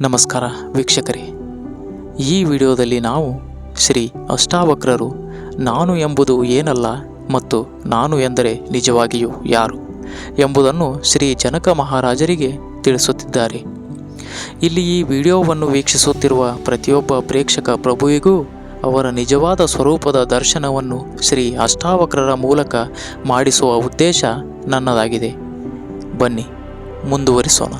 ನಮಸ್ಕಾರ ವೀಕ್ಷಕರೇ. ಈ ವಿಡಿಯೋದಲ್ಲಿ ನಾವು ಶ್ರೀ ಅಷ್ಟಾವಕ್ರರು ನಾನು ಎಂಬುದು ಏನಲ್ಲ ಮತ್ತು ನಾನು ಎಂದರೆ ನಿಜವಾಗಿಯೂ ಯಾರು ಎಂಬುದನ್ನು ಶ್ರೀ ಜನಕ ಮಹಾರಾಜರಿಗೆ ತಿಳಿಸುತ್ತಿದ್ದಾರೆ. ಇಲ್ಲಿ ಈ ವಿಡಿಯೋವನ್ನು ವೀಕ್ಷಿಸುತ್ತಿರುವ ಪ್ರತಿಯೊಬ್ಬ ಪ್ರೇಕ್ಷಕ ಪ್ರಭುವಿಗೂ ಅವರ ನಿಜವಾದ ಸ್ವರೂಪದ ದರ್ಶನವನ್ನು ಶ್ರೀ ಅಷ್ಟಾವಕ್ರರ ಮೂಲಕ ಮಾಡಿಸುವ ಉದ್ದೇಶ ನನ್ನದಾಗಿದೆ. ಬನ್ನಿ, ಮುಂದುವರಿಸೋಣ.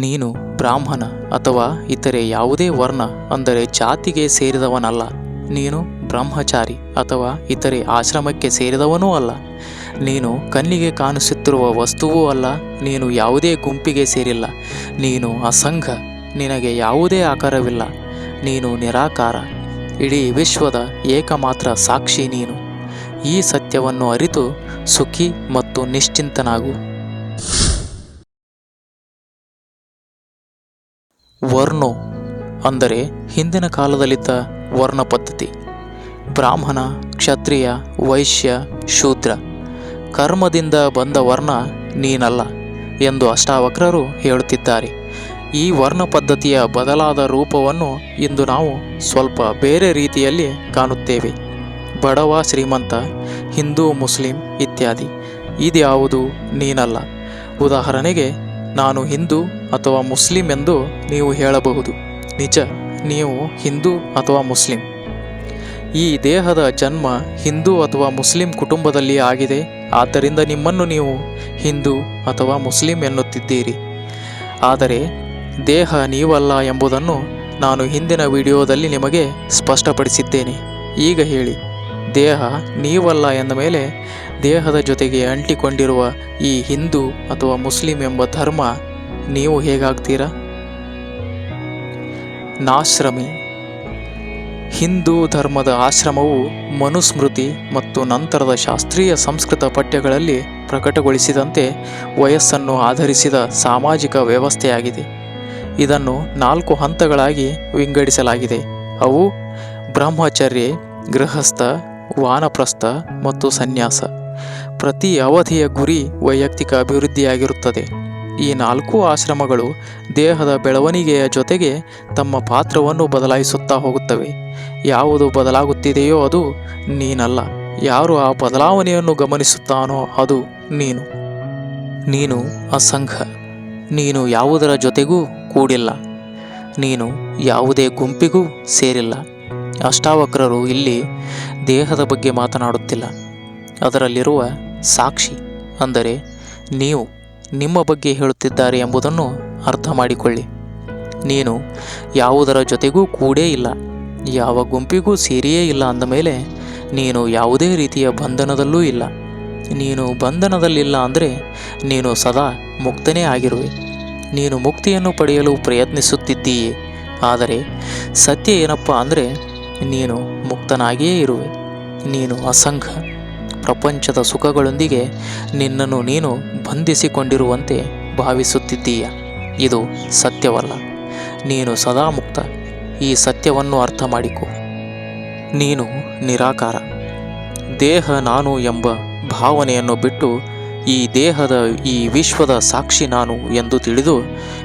ನೀನು ಬ್ರಾಹ್ಮಣ ಅಥವಾ ಇತರೆ ಯಾವುದೇ ವರ್ಣ ಅಂದರೆ ಜಾತಿಗೆ ಸೇರಿದವನಲ್ಲ. ನೀನು ಬ್ರಹ್ಮಚಾರಿ ಅಥವಾ ಇತರೆ ಆಶ್ರಮಕ್ಕೆ ಸೇರಿದವನೂ ಅಲ್ಲ. ನೀನು ಕಣ್ಣಿಗೆ ಕಾಣಿಸುತ್ತಿರುವ ವಸ್ತುವೂ ಅಲ್ಲ. ನೀನು ಯಾವುದೇ ಗುಂಪಿಗೆ ಸೇರಿಲ್ಲ. ನೀನು ಅಸಂಘ. ನಿನಗೆ ಯಾವುದೇ ಆಕಾರವಿಲ್ಲ. ನೀನು ನಿರಾಕಾರ. ಇಡೀ ವಿಶ್ವದ ಏಕಮಾತ್ರ ಸಾಕ್ಷಿ ನೀನು. ಈ ಸತ್ಯವನ್ನು ಅರಿತು ಸುಖಿ ಮತ್ತು ನಿಶ್ಚಿಂತನಾಗು. ವರ್ಣೋ ಅಂದರೆ ಹಿಂದಿನ ಕಾಲದಲ್ಲಿದ್ದ ವರ್ಣ ಪದ್ಧತಿ. ಬ್ರಾಹ್ಮಣ, ಕ್ಷತ್ರಿಯ, ವೈಶ್ಯ, ಶೂದ್ರ. ಕರ್ಮದಿಂದ ಬಂದ ವರ್ಣ ನೀನಲ್ಲ ಎಂದು ಅಷ್ಟಾವಕ್ರರು ಹೇಳುತ್ತಿದ್ದಾರೆ. ಈ ವರ್ಣ ಪದ್ಧತಿಯ ಬದಲಾದ ರೂಪವನ್ನು ಇಂದು ನಾವು ಸ್ವಲ್ಪ ಬೇರೆ ರೀತಿಯಲ್ಲಿ ಕಾಣುತ್ತೇವೆ. ಬಡವ, ಶ್ರೀಮಂತ, ಹಿಂದೂ, ಮುಸ್ಲಿಂ ಇತ್ಯಾದಿ. ಇದ್ಯಾವುದು ನೀನಲ್ಲ. ಉದಾಹರಣೆಗೆ ನಾನು ಹಿಂದೂ ಅಥವಾ ಮುಸ್ಲಿಂ ಎಂದು ನೀವು ಹೇಳಬಹುದು. ನಿಜ, ನೀವು ಹಿಂದೂ ಅಥವಾ ಮುಸ್ಲಿಂ. ಈ ದೇಹದ ಜನ್ಮ ಹಿಂದೂ ಅಥವಾ ಮುಸ್ಲಿಂ ಕುಟುಂಬದಲ್ಲಿ ಆಗಿದೆ. ಆದ್ದರಿಂದ ನಿಮ್ಮನ್ನು ನೀವು ಹಿಂದೂ ಅಥವಾ ಮುಸ್ಲಿಂ ಎನ್ನುತ್ತಿದ್ದೀರಿ. ಆದರೆ ದೇಹ ನೀವಲ್ಲ ಎಂಬುದನ್ನು ನಾನು ಹಿಂದಿನ ವಿಡಿಯೋದಲ್ಲಿ ನಿಮಗೆ ಸ್ಪಷ್ಟಪಡಿಸಿದ್ದೇನೆ. ಈಗ ಹೇಳಿ. ದೇಹ ನೀವಲ್ಲ ಎಂದ ಮೇಲೆ ದೇಹದ ಜೊತೆಗೆ ಅಂಟಿಕೊಂಡಿರುವ ಈ ಹಿಂದೂ ಅಥವಾ ಮುಸ್ಲಿಂ ಎಂಬ ಧರ್ಮ ನೀವು ಹೇಗಾಗ್ತೀರಾ? ನಾಶ್ರಮಿ. ಹಿಂದೂ ಧರ್ಮದ ಆಶ್ರಮವು ಮನುಸ್ಮೃತಿ ಮತ್ತು ನಂತರದ ಶಾಸ್ತ್ರೀಯ ಸಂಸ್ಕೃತ ಪಠ್ಯಗಳಲ್ಲಿ ಪ್ರಕಟಗೊಳಿಸಿದಂತೆ ವಯಸ್ಸನ್ನು ಆಧರಿಸಿದ ಸಾಮಾಜಿಕ ವ್ಯವಸ್ಥೆಯಾಗಿದೆ. ಇದನ್ನು ನಾಲ್ಕು ಹಂತಗಳಾಗಿ ವಿಂಗಡಿಸಲಾಗಿದೆ. ಅವು ಬ್ರಹ್ಮಚರ್ಯ, ಗೃಹಸ್ಥ ವಾನಪ್ರಸ್ಥ ಮತ್ತು ಸನ್ಯಾಸ. ಪ್ರತಿ ಅವಧಿಯ ಗುರಿ ವೈಯಕ್ತಿಕ ಅಭಿವೃದ್ಧಿಯಾಗಿರುತ್ತದೆ. ಈ ನಾಲ್ಕು ಆಶ್ರಮಗಳು ದೇಹದ ಬೆಳವಣಿಗೆಯ ಜೊತೆಗೆ ತಮ್ಮ ಪಾತ್ರವನ್ನು ಬದಲಾಯಿಸುತ್ತಾ ಹೋಗುತ್ತವೆ. ಯಾವುದು ಬದಲಾಗುತ್ತಿದೆಯೋ ಅದು ನೀನಲ್ಲ. ಯಾರು ಆ ಬದಲಾವಣೆಯನ್ನು ಗಮನಿಸುತ್ತಾನೋ ಅದು ನೀನು. ನೀನು ಅಸಂಘ. ನೀನು ಯಾವುದರ ಜೊತೆಗೂ ಕೂಡಿಲ್ಲ. ನೀನು ಯಾವುದೇ ಗುಂಪಿಗೂ ಸೇರಿಲ್ಲ. ಅಷ್ಟಾವಕ್ರರು ಇಲ್ಲಿ ದೇಹದ ಬಗ್ಗೆ ಮಾತನಾಡುತ್ತಿಲ್ಲ. ಅದರಲ್ಲಿರುವ ಸಾಕ್ಷಿ ಅಂದರೆ ನೀವು ನಿಮ್ಮ ಬಗ್ಗೆ ಹೇಳುತ್ತಿದ್ದಾರೆ ಎಂಬುದನ್ನು ಅರ್ಥ ಮಾಡಿಕೊಳ್ಳಿ. ನೀನು ಯಾವುದರ ಜೊತೆಗೂ ಕೂಡೇ ಇಲ್ಲ, ಯಾವ ಗುಂಪಿಗೂ ಸೇರಿಯೇ ಇಲ್ಲ ಅಂದ ಮೇಲೆ ನೀನು ಯಾವುದೇ ರೀತಿಯ ಬಂಧನದಲ್ಲೂ ಇಲ್ಲ. ನೀನು ಬಂಧನದಲ್ಲಿಲ್ಲ ಅಂದರೆ ನೀನು ಸದಾ ಮುಕ್ತನೇ ಆಗಿರುವೆ. ನೀನು ಮುಕ್ತಿಯನ್ನು ಪಡೆಯಲು ಪ್ರಯತ್ನಿಸುತ್ತಿದ್ದೀಯೆ, ಆದರೆ ಸತ್ಯ ಏನಪ್ಪ ಅಂದರೆ ನೀನು ಮುಕ್ತನಾಗಿಯೇ ಇರುವೆ. ನೀನು ಅಸಂಘ. ಪ್ರಪಂಚದ ಸುಖಗಳೊಂದಿಗೆ ನಿನ್ನನ್ನು ನೀನು ಬಂಧಿಸಿಕೊಂಡಿರುವಂತೆ ಭಾವಿಸುತ್ತಿದ್ದೀಯ? ಇದು ಸತ್ಯವಲ್ಲ. ನೀನು ಸದಾ ಮುಕ್ತ. ಈ ಸತ್ಯವನ್ನು ಅರ್ಥ ಮಾಡಿಕೊ ನೀನು ನಿರಾಕಾರ. ದೇಹ ನಾನು ಎಂಬ ಭಾವನೆಯನ್ನು ಬಿಟ್ಟು ಈ ದೇಹದ ಈ ವಿಶ್ವದ ಸಾಕ್ಷಿ ನಾನು ಎಂದು ತಿಳಿದು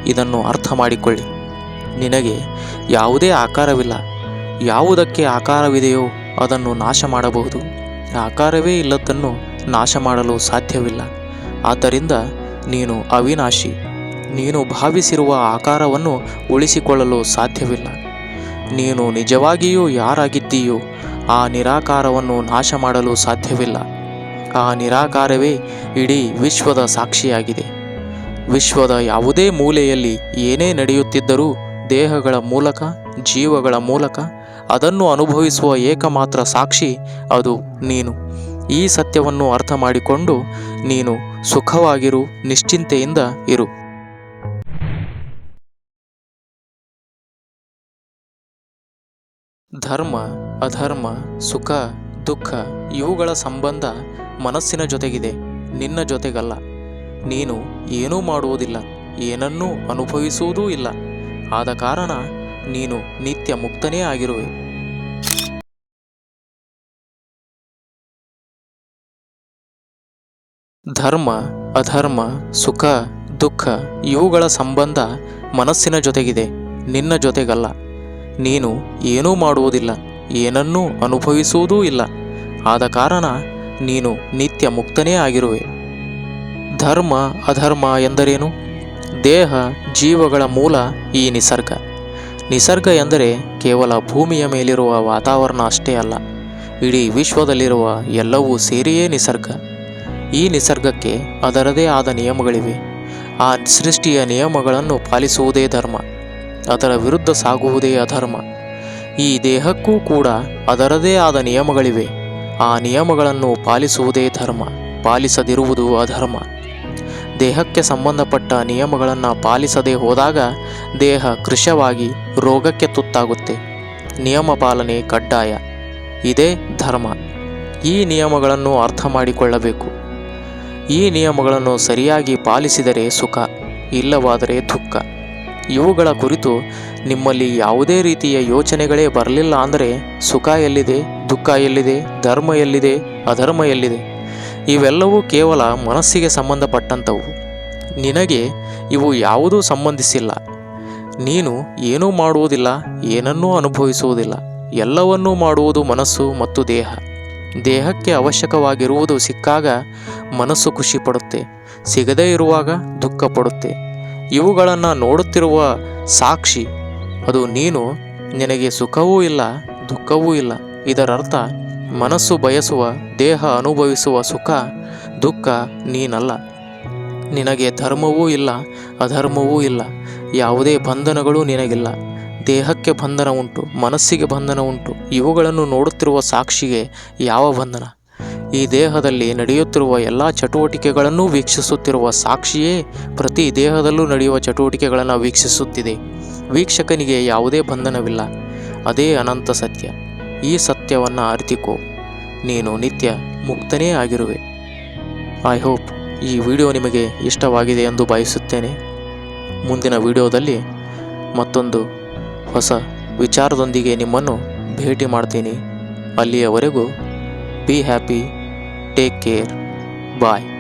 ಇದನ್ನು ಅರ್ಥ ಮಾಡಿಕೊಳ್ಳಿ ನಿನಗೆ ಯಾವುದೇ ಆಕಾರವಿಲ್ಲ. ಯಾವುದಕ್ಕೆ ಆಕಾರವಿದೆಯೋ ಅದನ್ನು ನಾಶ ಮಾಡಬಹುದು ಆಕಾರವೇ ಇಲ್ಲದನ್ನು ನಾಶ ಮಾಡಲು ಸಾಧ್ಯವಿಲ್ಲ. ಆದ್ದರಿಂದ ನೀನು ಅವಿನಾಶಿ. ನೀನು ಭಾವಿಸಿರುವ ಆಕಾರವನ್ನು ಉಳಿಸಿಕೊಳ್ಳಲು ಸಾಧ್ಯವಿಲ್ಲ. ನೀನು ನಿಜವಾಗಿಯೂ ಯಾರಾಗಿದ್ದೀಯೋ ಆ ನಿರಾಕಾರವನ್ನು ನಾಶ ಮಾಡಲು ಸಾಧ್ಯವಿಲ್ಲ. ಆ ನಿರಾಕಾರವೇ ಇಡೀ ವಿಶ್ವದ ಸಾಕ್ಷಿಯಾಗಿದೆ. ವಿಶ್ವದ ಯಾವುದೇ ಮೂಲೆಯಲ್ಲಿ ಏನೇ ನಡೆಯುತ್ತಿದ್ದರೂ ದೇಹಗಳ ಮೂಲಕ, ಜೀವಗಳ ಮೂಲಕ ಅದನ್ನು ಅನುಭವಿಸುವ ಏಕಮಾತ್ರ ಸಾಕ್ಷಿ ಅದು ನೀನು. ಈ ಸತ್ಯವನ್ನು ಅರ್ಥ ಮಾಡಿಕೊಂಡು ನೀನು ಸುಖವಾಗಿರು, ನಿಶ್ಚಿಂತೆಯಿಂದ ಇರು. ಧರ್ಮ, ಅಧರ್ಮ, ಸುಖ, ದುಃಖ ಇವುಗಳ ಸಂಬಂಧ ಮನಸ್ಸಿನ ಜೊತೆಗಿದೆ, ನಿನ್ನ ಜೊತೆಗಲ್ಲ. ನೀನು ಏನೂ ಮಾಡುವುದಿಲ್ಲ, ಏನನ್ನೂ ಅನುಭವಿಸುವುದೂ ಇಲ್ಲ. ಆದ ಕಾರಣ ನೀನು ನಿತ್ಯ ಮುಕ್ತನೇ ಆಗಿರುವೆ. ಧರ್ಮ, ಅಧರ್ಮ, ಸುಖ, ದುಃಖ ಇವುಗಳ ಸಂಬಂಧ ಮನಸ್ಸಿನ ಜೊತೆಗಿದೆ, ನಿನ್ನ ಜೊತೆಗಲ್ಲ. ನೀನು ಏನೂ ಮಾಡುವುದಿಲ್ಲ, ಏನನ್ನೂ ಅನುಭವಿಸುವುದೂ ಇಲ್ಲ. ಆದ ಕಾರಣ ನೀನು ನಿತ್ಯ ಮುಕ್ತನೇ ಆಗಿರುವೆ. ಧರ್ಮ, ಅಧರ್ಮ ಎಂದರೇನು? ದೇಹ, ಜೀವಗಳ ಮೂಲ ಈ ನಿಸರ್ಗ. ನಿಸರ್ಗ ಎಂದರೆ ಕೇವಲ ಭೂಮಿಯ ಮೇಲಿರುವ ವಾತಾವರಣ ಅಷ್ಟೇ ಅಲ್ಲ, ಇಡೀ ವಿಶ್ವದಲ್ಲಿರುವ ಎಲ್ಲವೂ ಸೇರಿಯೇ ನಿಸರ್ಗ. ಈ ನಿಸರ್ಗಕ್ಕೆ ಅದರದೇ ಆದ ನಿಯಮಗಳಿವೆ. ಆ ಸೃಷ್ಟಿಯ ನಿಯಮಗಳನ್ನು ಪಾಲಿಸುವುದೇ ಧರ್ಮ, ಅದರ ವಿರುದ್ಧ ಸಾಗುವುದೇ ಅಧರ್ಮ. ಈ ದೇಹಕ್ಕೂ ಕೂಡ ಅದರದೇ ಆದ ನಿಯಮಗಳಿವೆ. ಆ ನಿಯಮಗಳನ್ನು ಪಾಲಿಸುವುದೇ ಧರ್ಮ, ಪಾಲಿಸದಿರುವುದು ಅಧರ್ಮ. ದೇಹಕ್ಕೆ ಸಂಬಂಧಪಟ್ಟ ನಿಯಮಗಳನ್ನು ಪಾಲಿಸದೆ ಹೋದಾಗ ದೇಹ ಕೃಶವಾಗಿ ರೋಗಕ್ಕೆ ತುತ್ತಾಗುತ್ತೆ. ನಿಯಮ ಪಾಲನೆ ಕಡ್ಡಾಯ. ಇದೇ ಧರ್ಮ. ಈ ನಿಯಮಗಳನ್ನು ಅರ್ಥ ಮಾಡಿಕೊಳ್ಳಬೇಕು. ಈ ನಿಯಮಗಳನ್ನು ಸರಿಯಾಗಿ ಪಾಲಿಸಿದರೆ ಸುಖ, ಇಲ್ಲವಾದರೆ ದುಃಖ. ಇವುಗಳ ಕುರಿತು ನಿಮ್ಮಲ್ಲಿ ಯಾವುದೇ ರೀತಿಯ ಯೋಚನೆಗಳೇ ಬರಲಿಲ್ಲ ಅಂದರೆ ಸುಖ ಎಲ್ಲಿದೆ, ದುಃಖ ಎಲ್ಲಿದೆ, ಧರ್ಮ ಎಲ್ಲಿದೆ, ಅಧರ್ಮ ಎಲ್ಲಿದೆ? ಇವೆಲ್ಲವೂ ಕೇವಲ ಮನಸ್ಸಿಗೆ ಸಂಬಂಧಪಟ್ಟಂಥವು. ನಿನಗೆ ಇವು ಯಾವುದೂ ಸಂಬಂಧಿಸಿಲ್ಲ. ನೀನು ಏನೂ ಮಾಡುವುದಿಲ್ಲ, ಏನನ್ನೂ ಅನುಭವಿಸುವುದಿಲ್ಲ. ಎಲ್ಲವನ್ನೂ ಮಾಡುವುದು ಮನಸ್ಸು ಮತ್ತು ದೇಹ. ದೇಹಕ್ಕೆ ಅವಶ್ಯಕವಾಗಿರುವುದು ಸಿಕ್ಕಾಗ ಮನಸ್ಸು ಖುಷಿಪಡುತ್ತೆ, ಸಿಗದೇ ಇರುವಾಗ ದುಃಖ ಪಡುತ್ತೆ ಇವುಗಳನ್ನು ನೋಡುತ್ತಿರುವ ಸಾಕ್ಷಿ, ಅದು ನೀನು. ನಿನಗೆ ಸುಖವೂ ಇಲ್ಲ, ದುಃಖವೂ ಇಲ್ಲ. ಇದರರ್ಥ ಮನಸ್ಸು ಬಯಸುವ, ದೇಹ ಅನುಭವಿಸುವ ಸುಖ, ದುಃಖ ನೀನಲ್ಲ. ನಿನಗೆ ಧರ್ಮವೂ ಇಲ್ಲ, ಅಧರ್ಮವೂ ಇಲ್ಲ. ಯಾವುದೇ ಬಂಧನಗಳೂ ನಿನಗಿಲ್ಲ. ದೇಹಕ್ಕೆ ಬಂಧನ ಉಂಟು, ಮನಸ್ಸಿಗೆ ಬಂಧನ ಉಂಟು. ಇವುಗಳನ್ನು ನೋಡುತ್ತಿರುವ ಸಾಕ್ಷಿಗೆ ಯಾವ ಬಂಧನ? ಈ ದೇಹದಲ್ಲಿ ನಡೆಯುತ್ತಿರುವ ಎಲ್ಲ ಚಟುವಟಿಕೆಗಳನ್ನು ವೀಕ್ಷಿಸುತ್ತಿರುವ ಸಾಕ್ಷಿಯೇ ಪ್ರತಿ ದೇಹದಲ್ಲೂ ನಡೆಯುವ ಚಟುವಟಿಕೆಗಳನ್ನು ವೀಕ್ಷಿಸುತ್ತಿದೆ. ವೀಕ್ಷಕನಿಗೆ ಯಾವುದೇ ಬಂಧನವಿಲ್ಲ. ಅದೇ ಅನಂತ ಸತ್ಯ. ಈ ಸತ್ಯವನ್ನು ಅರಿತಿಕೋ. ನೀನು ನಿತ್ಯ ಮುಕ್ತನೇ ಆಗಿರುವೆ. ಐ ಹೋಪ್ ಈ ವಿಡಿಯೋ ನಿಮಗೆ ಇಷ್ಟವಾಗಿದೆ ಎಂದು ಭಾವಿಸುತ್ತೇನೆ. ಮುಂದಿನ ವಿಡಿಯೋದಲ್ಲಿ ಮತ್ತೊಂದು ಹೊಸ ವಿಚಾರದೊಂದಿಗೆ ನಿಮ್ಮನ್ನು ಭೇಟಿ ಮಾಡ್ತೀನಿ. ಅಲ್ಲಿಯವರೆಗೂ be happy take care bye